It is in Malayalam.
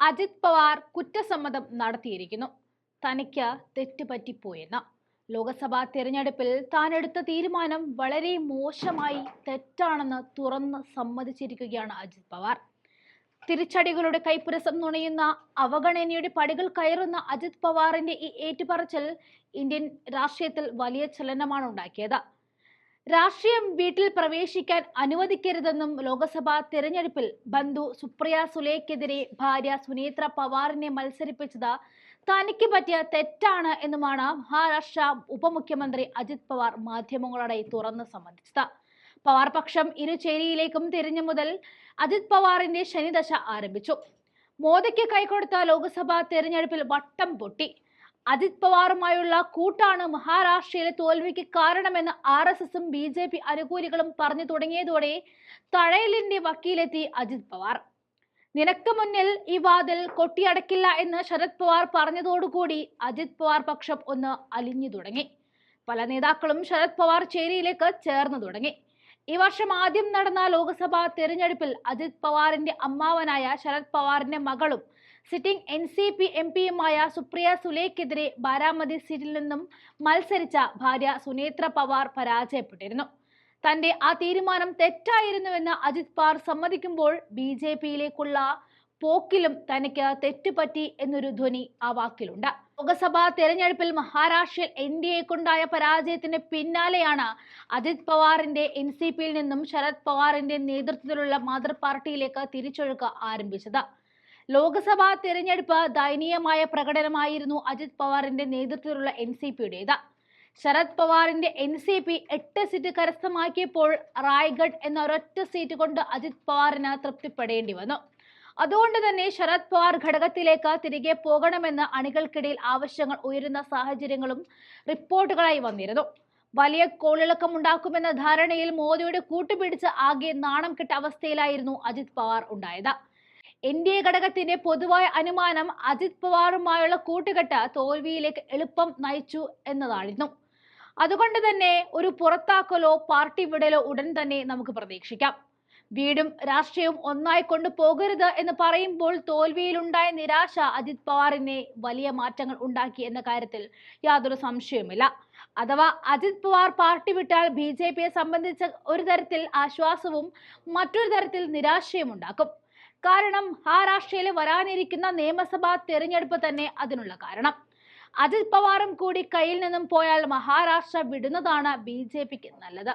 അജിത് പവാർ കുറ്റസമ്മതം നടത്തിയിരിക്കുന്നു. തനിക്ക് തെറ്റുപറ്റിപ്പോയെന്ന്. ലോക്സഭാ തിരഞ്ഞെടുപ്പിൽ താൻ എടുത്ത തീരുമാനം വളരെ മോശമായി തെറ്റാണെന്ന് തുറന്ന് സമ്മതിച്ചിരിക്കുകയാണ് അജിത് പവാർ. തിരിച്ചടികളുടെ കൈപ്പുരസം നുണയുന്ന അവഗണനയുടെ പടികൾ കയറുന്ന അജിത് പവാറിന്റെ ഈ ഏറ്റുപറച്ചിൽ ഇന്ത്യൻ രാഷ്ട്രീയത്തിൽ വലിയ ചലനമാണ് ഉണ്ടാക്കിയത്. രാഷ്ട്രീയം വീട്ടിൽ പ്രവേശിക്കാൻ അനുവദിക്കരുതെന്നും ലോക്സഭാ തെരഞ്ഞെടുപ്പിൽ ബന്ധു സുപ്രിയ സുലേക്കെതിരെ ഭാര്യ സുനേത്ര പവാറിനെ മത്സരിപ്പിച്ചത് തനിക്ക് പറ്റിയ തെറ്റാണ് എന്നുമാണ് മഹാരാഷ്ട്ര ഉപമുഖ്യമന്ത്രി അജിത് പവാർ മാധ്യമങ്ങളോടെ തുറന്ന് സമ്മതിച്ചത്. പവാർ പക്ഷം ഇരുചേരിയിലേക്കും തിരിഞ്ഞു മുതൽ അജിത് പവാറിന്റെ ശനിദശ ആരംഭിച്ചു. മോദിക്ക് കൈകൊടുത്ത ലോക്സഭാ തെരഞ്ഞെടുപ്പിൽ വട്ടം പൊട്ടി. അജിത് പവാറുമായുള്ള കൂട്ടാണ് മഹാരാഷ്ട്രയിലെ തോൽവിക്ക് കാരണമെന്ന് ആർ എസ് എസും ബി ജെ പി അനുകൂലികളും പറഞ്ഞു തുടങ്ങിയതോടെ തഴയലിന്റെ വക്കീലെത്തി അജിത് പവാർ. നിനക്ക് മുന്നിൽ ഈ വാതിൽ കൊട്ടിയടക്കില്ല എന്ന് ശരത് പവാർ പറഞ്ഞതോടുകൂടി അജിത് പവാർ പക്ഷം ഒന്ന് അലിഞ്ഞു തുടങ്ങി. പല നേതാക്കളും ശരത് പവാർ ചേരിയിലേക്ക് ചേർന്നു തുടങ്ങി. ഈ വർഷം ആദ്യം നടന്ന ലോക്സഭാ തെരഞ്ഞെടുപ്പിൽ അജിത് പവാറിന്റെ അമ്മാവനായ ശരത് പവാറിന്റെ മകളും sitting N C P M പിയുമായ Supriya സുലേക്കെതിരെ ബാരാമതി സീറ്റിൽ നിന്നും മത്സരിച്ച ഭാര്യ സുനേത്ര പവാർ പരാജയപ്പെട്ടിരുന്നു. തന്റെ ആ തീരുമാനം തെറ്റായിരുന്നുവെന്ന് അജിത് പവാർ സമ്മതിക്കുമ്പോൾ ബി ജെ പിയിലേക്കുള്ള പോക്കിലും തനിക്ക് തെറ്റുപറ്റി എന്നൊരു ധ്വനി ആ വാക്കിലുണ്ട്. ലോക്സഭാ തെരഞ്ഞെടുപ്പിൽ മഹാരാഷ്ട്രയിൽ എൻ ഡി എക്കുണ്ടായ പരാജയത്തിന് പിന്നാലെയാണ് അജിത് പവാറിന്റെ എൻ സി പിയിൽ നിന്നും ശരത് പവാറിന്റെ നേതൃത്വത്തിലുള്ള മാതൃ പാർട്ടിയിലേക്ക് തിരിച്ചൊഴുക്ക് ആരംഭിച്ചത്. ലോക്സഭാ തിരഞ്ഞെടുപ്പ് ദയനീയമായ പ്രകടനമായിരുന്നു അജിത് പവാറിന്റെ നേതൃത്വത്തിലുള്ള എൻ സി പിയുടേത്. ശരത് പവാറിന്റെ എൻ സി പി എട്ട് സീറ്റ് കരസ്ഥമാക്കിയപ്പോൾ റായ്ഗഡ് എന്ന ഒരൊറ്റ സീറ്റ് കൊണ്ട് അജിത് പവാറിന് തൃപ്തിപ്പെടേണ്ടി വന്നു. അതുകൊണ്ട് തന്നെ ശരത് പവാർ ഘടകത്തിലേക്ക് തിരികെ പോകണമെന്ന് അണികൾക്കിടയിൽ ആവശ്യങ്ങൾ ഉയരുന്ന സാഹചര്യങ്ങളും റിപ്പോർട്ടുകളായി വന്നിരുന്നു. വലിയ കോളിളക്കമുണ്ടാക്കുമെന്ന ധാരണയിൽ മോദിയുടെ കൂട്ടുപിടിച്ച് ആകെ നാണം കെട്ട അവസ്ഥയിലായിരുന്നു അജിത് പവാർ ഉണ്ടായത്. എൻ ഡി എ ഘടകത്തിന്റെ പൊതുവായ അനുമാനം അജിത് പവാറുമായുള്ള കൂട്ടുകെട്ട് തോൽവിയിലേക്ക് എളുപ്പം നയിച്ചു എന്നതായിരുന്നു. അതുകൊണ്ട് തന്നെ ഒരു പുറത്താക്കലോ പാർട്ടി വിടലോ ഉടൻ തന്നെ നമുക്ക് പ്രതീക്ഷിക്കാം. വീടും രാഷ്ട്രീയവും ഒന്നായി കൊണ്ടു പോകരുത് എന്ന് പറയുമ്പോൾ തോൽവിയിലുണ്ടായ നിരാശ അജിത് പവാറിനെ വലിയ മാറ്റങ്ങൾ ഉണ്ടാക്കി എന്ന കാര്യത്തിൽ യാതൊരു സംശയവുമില്ല. അഥവാ അജിത് പവാർ പാർട്ടി വിട്ടാൽ ബി ജെ പിയെ സംബന്ധിച്ച ഒരു തരത്തിൽ ആശ്വാസവും മറ്റൊരു തരത്തിൽ നിരാശയും ഉണ്ടാക്കും. കാരണം മഹാരാഷ്ട്രയിൽ വരാനിരിക്കുന്ന നിയമസഭാ തെരഞ്ഞെടുപ്പ് തന്നെ അതിനുള്ള കാരണം. അജിത് പവാറും കൂടി കയ്യിൽ നിന്നും പോയാൽ മഹാരാഷ്ട്ര വിടുന്നതാണ് ബി നല്ലത്.